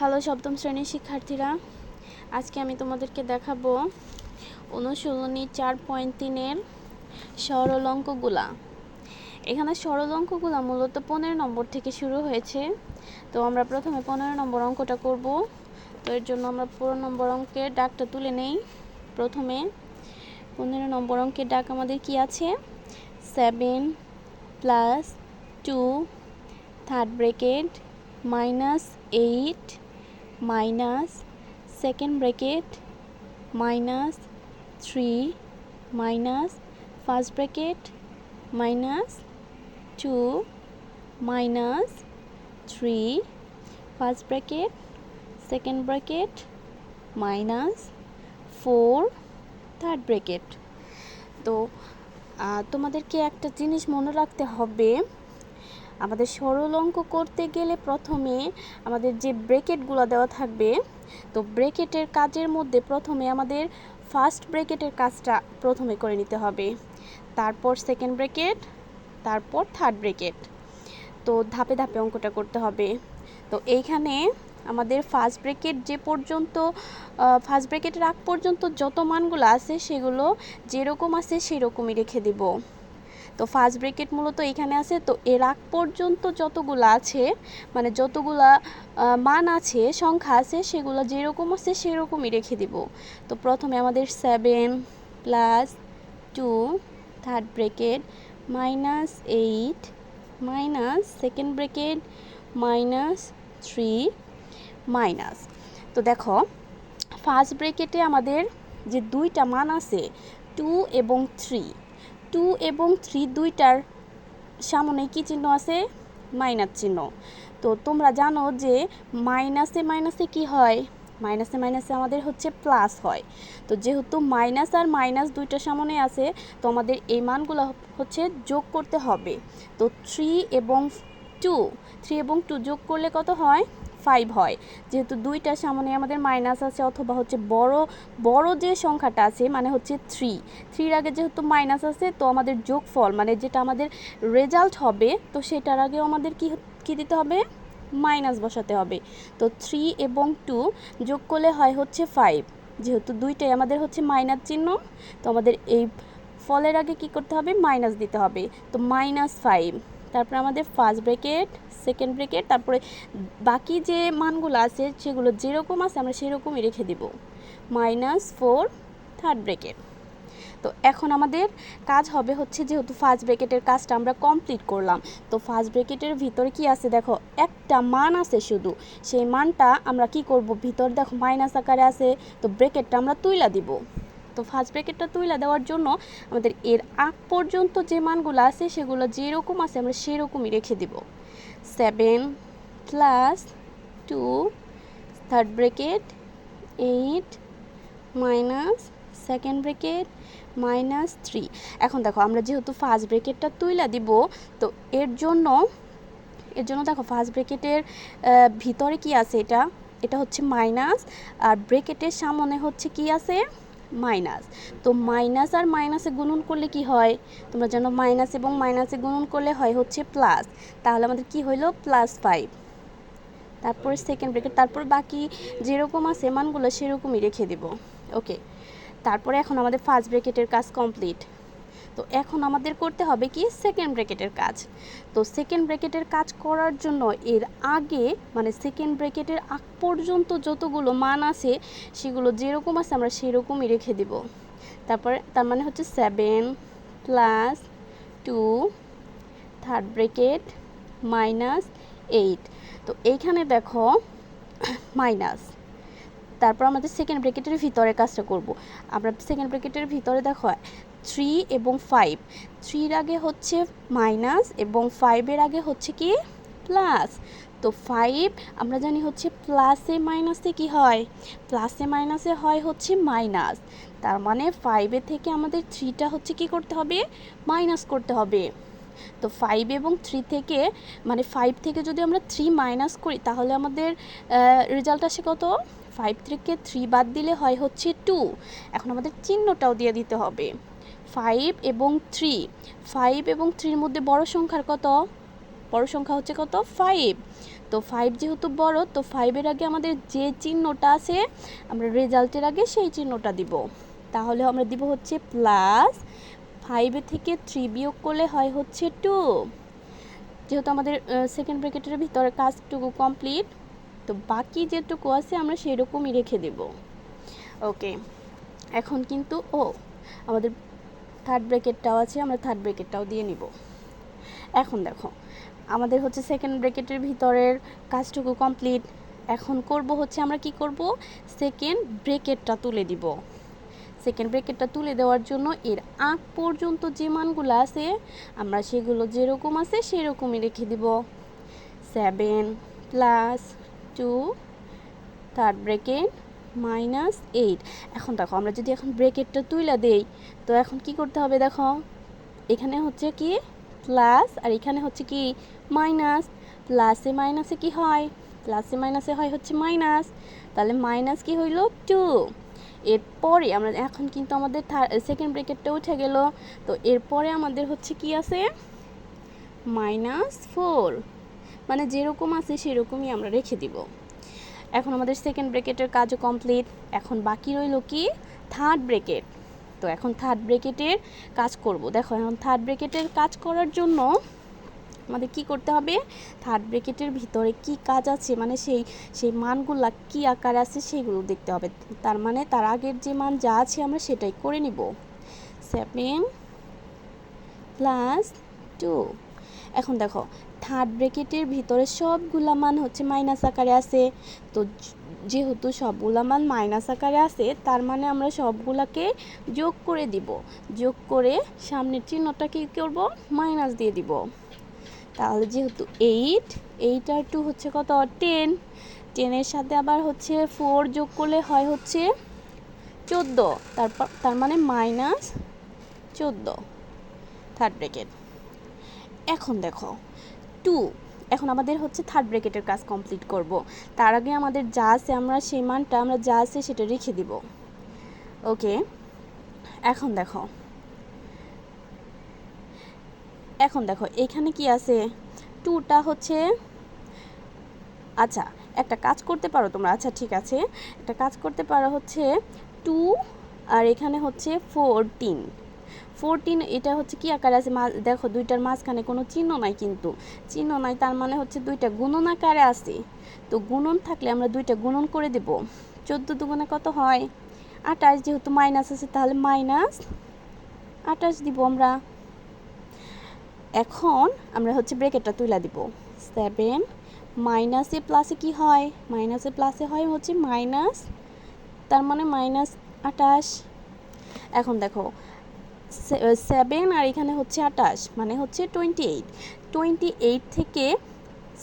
Hello সপ্তম শ্রেণির শিক্ষার্থীরা, আজকে আমি তোমাদেরকে দেখাবো অনুশীলনী চার পয়েন্ট তিনের সরল অঙ্কগুলা এখানে সরল অঙ্কগুলা মূলত পনেরো নম্বর থেকে শুরু হয়েছে। তো আমরা প্রথমে পনেরো নম্বর অঙ্কটা করব। তো এর জন্য আমরা পনেরো নম্বর অঙ্কের ডাকটা তুলে নেই। প্রথমে পনেরো নম্বর অঙ্কের ডাক আমাদের কি আছে? Seven plus two, third bracket minus eight minus second bracket minus three minus first bracket minus two minus three first bracket second bracket minus four third bracket তো তোমাদেরকে একটা জিনিস মনে রাখতে হবে। আমাদের সরল অঙ্ক করতে গেলে প্রথমে আমাদের যে ব্রেকেটগুলো দেওয়া থাকবে, তো ব্রেকেটের কাজের মধ্যে প্রথমে আমাদের ফার্স্ট ব্রেকেটের কাজটা প্রথমে করে নিতে হবে। তারপর সেকেন্ড ব্রেকেট, তারপর থার্ড ব্রেকেট। তো ধাপে ধাপে অঙ্কটা করতে হবে। তো এইখানে আমাদের ফার্স্ট ব্রেকেট যে পর্যন্ত ফার্স্ট ব্রেকেটের আগ পর্যন্ত যত মানগুলো আছে সেগুলো যেরকম আছে সেরকমই রেখে দিব। তো ফার্স্ট ব্রেকেট মূলত এখানে আছে। তো এর আগ পর্যন্ত যতগুলো আছে মানে যতগুলা মান আছে, সংখ্যা আছে, সেগুলো যেরকম আছে সেরকমই রেখে দিব। তো প্রথমে আমাদের seven plus two third bracket minus eight minus second bracket minus three minus তো দেখো ফার্স্ট ব্রেকেটে আমাদের যে দুইটা মান আছে টু এবং থ্রি টু এবং থ্রি দুইটার সামনে কী চিহ্ন আছে? মাইনাস চিহ্ন। তো তোমরা জানো যে মাইনাসে মাইনাসে কি হয়? মাইনাসে মাইনাসে আমাদের হচ্ছে প্লাস হয়। তো যেহেতু মাইনাস আর মাইনাস দুইটা সামনে আছে, তো আমাদের এই মানগুলো হচ্ছে যোগ করতে হবে। তো থ্রি এবং টু থ্রি এবং টু যোগ করলে কত হয়? ফাইভ হয়। যেহেতু দুইটার সামনে আমাদের মাইনাস আছে, অথবা হচ্ছে বড় বড় যে সংখ্যাটা আছে মানে হচ্ছে থ্রি থ্রির আগে যেহেতু মাইনাস আছে, তো আমাদের যোগফল মানে যেটা আমাদের রেজাল্ট হবে, তো সেটার আগেও আমাদের কি কী দিতে হবে? মাইনাস বসাতে হবে। তো থ্রি এবং টু যোগ করলে হয় হচ্ছে ফাইভ যেহেতু দুইটাই আমাদের হচ্ছে মাইনাস চিহ্ন, তো আমাদের এই ফলের আগে কি করতে হবে? মাইনাস দিতে হবে। তো মাইনাস ফাইভ তারপরে আমাদের ফার্স্ট ব্রেকেট সেকেন্ড ব্রেকেট তারপরে বাকি যে মানগুলো আছে সেগুলো যেরকম আছে আমরা সেরকমই রেখে দিব। মাইনাস ফোর থার্ড ব্রেকেট তো এখন আমাদের কাজ হবে হচ্ছে যেহেতু ফার্স্ট ব্রেকেটের কাজটা আমরা কমপ্লিট করলাম, তো ফার্স্ট ব্রেকেটের ভিতরে কি আছে দেখো, একটা মান আছে শুধু। সেই মানটা আমরা কি করব? ভিতর দেখো মাইনাস আকারে আছে, তো ব্রেকেটটা আমরা তুইলা দিব। তো ফার্স্ট ব্রেকেটটা তুইলা দেওয়ার জন্য আমাদের এর আগ পর্যন্ত যে মানগুলো আছে, সেগুলো যেরকম আছে, আমরা সেরকমই রেখে দিব। Seven plus two third bracket eight minus second bracket minus three এখন দেখো, আমরা যেহেতু ফার্স্ট ব্রেকেটটা তুইলা দিব, তো এর জন্য এর জন্য দেখো ফার্স্ট ব্রেকেটের ভিতরে কি আছে এটা? এটা হচ্ছে মাইনাস আর ব্রেকেটের সামনে হচ্ছে কি আছে? মাইনাস। তো মাইনাস আর মাইনাসে গুণন করলে কি হয়? তোমরা জানো মাইনাস এবং মাইনাসে গুণন করলে হয় হচ্ছে প্লাস তাহলে আমাদের কি হইল? প্লাস ফাইভ তারপরে সেকেন্ড ব্রেকেট তারপর বাকি যেরকম আছে মানগুলো সেরকমই রেখে দেব। ওকে তারপরে এখন আমাদের ফার্স্ট ব্রেকেটের কাজ কমপ্লিট তো এখন আমাদের করতে হবে কি সেকেন্ড ব্রেকেটের কাজ। তো সেকেন্ড ব্রেকেটের কাজ করার জন্য এর আগে মানে সেকেন্ড ব্রেকেটের আগ পর্যন্ত যতগুলো মান আছে, সেগুলো যেরকম আছে আমরা সেরকমই রেখে দেব। তারপরে, তার মানে হচ্ছে seven plus two third bracket minus eight তো এইখানে দেখো মাইনাস তারপর আমাদের সেকেন্ড ব্রেকেটের ভিতরে কাজটা করব। আমরা সেকেন্ড ব্রেকেটের ভিতরে দেখো থ্রি এবং ফাইভ। থ্রির আগে হচ্ছে মাইনাস এবং ফাইভের আগে হচ্ছে কি? প্লাস। তো ফাইভ, আমরা জানি হচ্ছে প্লাসে মাইনাসে কি হয়? প্লাসে মাইনাসে হয় হচ্ছে মাইনাস। তার মানে ফাইভে থেকে আমাদের থ্রিটা হচ্ছে কি করতে হবে? মাইনাস করতে হবে। তো ফাইভ এবং থ্রি থেকে মানে ফাইভ থেকে যদি আমরা থ্রি মাইনাস করি, তাহলে আমাদের রেজাল্ট আসে কত? ফাইভ থেকে থ্রি বাদ দিলে হয় হচ্ছে টু। এখন আমাদের চিহ্নটাও দিয়ে দিতে হবে। ফাইভ এবং থ্রি। ফাইভ এবং থ্রির মধ্যে বড় সংখ্যার কত? বড় সংখ্যা হচ্ছে কত? ফাইভ। তো ফাইভ যেহেতু বড়, তো ফাইভের আগে আমাদের যে চিহ্নটা আছে, আমরা রেজাল্টের আগে সেই চিহ্নটা দিব। তাহলে আমরা দিব হচ্ছে প্লাস ফাইভে থেকে থ্রি বিয়োগ করলে হয় হচ্ছে টু। যেহেতু আমাদের সেকেন্ড ব্র্যাকেটের ভিতরে কাজটুকু কমপ্লিট, তো বাকি যেটুকু আছে আমরা সেরকমই রেখে দেব। ওকে, এখন কিন্তু, ও, আমাদের থার্ড ব্রেকেটটাও আছে, আমরা থার্ড ব্র্যাকেটটাও দিয়ে নিব। এখন দেখো, আমাদের হচ্ছে সেকেন্ড ব্রেকেটের ভিতরের কাজটুকু কমপ্লিট এখন করব হচ্ছে আমরা কি করব? সেকেন্ড ব্রেকেটটা তুলে দিব। সেকেন্ড ব্রেকেটটা তুলে দেওয়ার জন্য এর আগ পর্যন্ত যে মানগুলো আছে, আমরা সেগুলো যেরকম আছে সেরকমই রেখে দিব। Seven plus two third bracket minus eight. এখন দেখো, আমরা যদি এখন ব্রেকেটটা তুইলা দেই, তো এখন কি করতে হবে দেখো? এখানে হচ্ছে কি? প্লাস, আর এখানে হচ্ছে কি? মাইনাস। প্লাসে মাইনাসে কি হয়? প্লাসে মাইনাসে হয় হচ্ছে মাইনাস। তাহলে মাইনাস কি হইল? টু। এরপরে আমরা, এখন কিন্তু আমাদের সেকেন্ড ব্রেকেটটা উঠে গেল। তো এরপরে আমাদের হচ্ছে কি আছে? Minus four. মানে যেরকম আছে সেরকমই আমরা রেখে দিব। এখন আমাদের সেকেন্ড ব্রেকেটের কাজও কমপ্লিট এখন বাকি রইল কি? থার্ড ব্রেকেট তো এখন থার্ড ব্রেকেটের কাজ করব। দেখো, এখন থার্ড ব্রেকেটের কাজ করার জন্য আমাদের কি করতে হবে? থার্ড ব্রেকেটের ভিতরে কি কাজ আছে? মানে সেই সেই মানগুলা কি আকার আছে সেইগুলো দেখতে হবে। তার মানে তার আগের যে মান যা আছে আমরা সেটাই করে নিব। সেভেন প্লাস টু এখন দেখো থার্ড ব্রেকেটের ভিতরে সবগুলা মান হচ্ছে মাইনাস আকারে আছে। তো যেহেতু সবগুলা মান মাইনাস আকারে আছে, তার মানে আমরা সবগুলাকে যোগ করে দিব। যোগ করে সামনের চিহ্নটা কী করব? মাইনাস দিয়ে দিব। তাহলে যেহেতু এইট এইট আর টু হচ্ছে কত? টেন টেনের সাথে আবার হচ্ছে ফোর যোগ করলে হয় হচ্ছে চোদ্দ। তারপর, তার মানে মাইনাস চোদ্দ। থার্ড ব্রেকেট এখন দেখো টু এখন আমাদের হচ্ছে থার্ড ব্রেকেটের কাজ কমপ্লিট করব। তার আগে আমাদের যা আছে আমরা সেই মানটা আমরা যা আছে সেটা রেখে দিব। ওকে এখন দেখো। এখন দেখো, এখানে কি আছে? টুটা হচ্ছে আচ্ছা একটা কাজ করতে পারো তোমরা আচ্ছা ঠিক আছে। একটা কাজ করতে পারো হচ্ছে টু আর এখানে হচ্ছে ফোরটিন ফোরটিন এটা হচ্ছে কি আকারে আছে? দেখো, দুইটার মাঝখানে কোনো চিহ্ন নাই কিন্তু। চিহ্ন নাই, তার মানে হচ্ছে দুইটা গুণন আকারে আছে। তো গুণন থাকলে আমরা দুইটা গুণন করে দেব। চোদ্দ দুগুণে কত হয়? আঠাশ, যেহেতু মাইনাস আছে, তাহলে মাইনাস আঠাশ দিব আমরা। এখন আমরা হচ্ছে ব্রেকেটটা তুলে দিব। সেভেন মাইনাসে প্লাসে কি হয়? মাইনাসে প্লাসে হয় হচ্ছে মাইনাস তার মানে মাইনাস আটাশ এখন দেখো সেভেন আর এখানে হচ্ছে আটাশ মানে হচ্ছে টোয়েন্টি এইট টোয়েন্টি এইট থেকে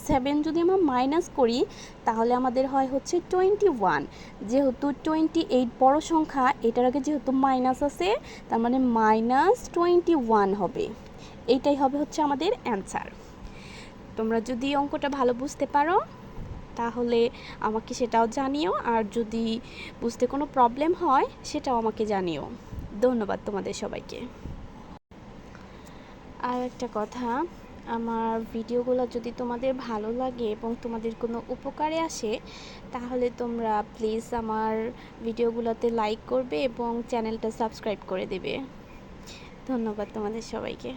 সেভেন যদি আমরা মাইনাস করি, তাহলে আমাদের হয় হচ্ছে টোয়েন্টি ওয়ান যেহেতু টোয়েন্টি এইট বড়ো সংখ্যা, এটার আগে যেহেতু মাইনাস আছে, তার মানে মাইনাস টোয়েন্টি ওয়ান হবে। এইটাই হবে হচ্ছে আমাদের অ্যান্সার তোমরা যদি অঙ্কটা ভালো বুঝতে পারো, তাহলে আমাকে সেটাও জানিও, আর যদি বুঝতে কোনো প্রবলেম হয়, সেটাও আমাকে জানিও। ধন্যবাদ তোমাদের সবাইকে। আর একটা কথা, আমার ভিডিওগুলো যদি তোমাদের ভালো লাগে এবং তোমাদের কোনো উপকারে আসে, তাহলে তোমরা প্লিজ আমার ভিডিওগুলোতে লাইক করবে এবং চ্যানেলটা সাবস্ক্রাইব করে দেবে। ধন্যবাদ তোমাদের সবাইকে।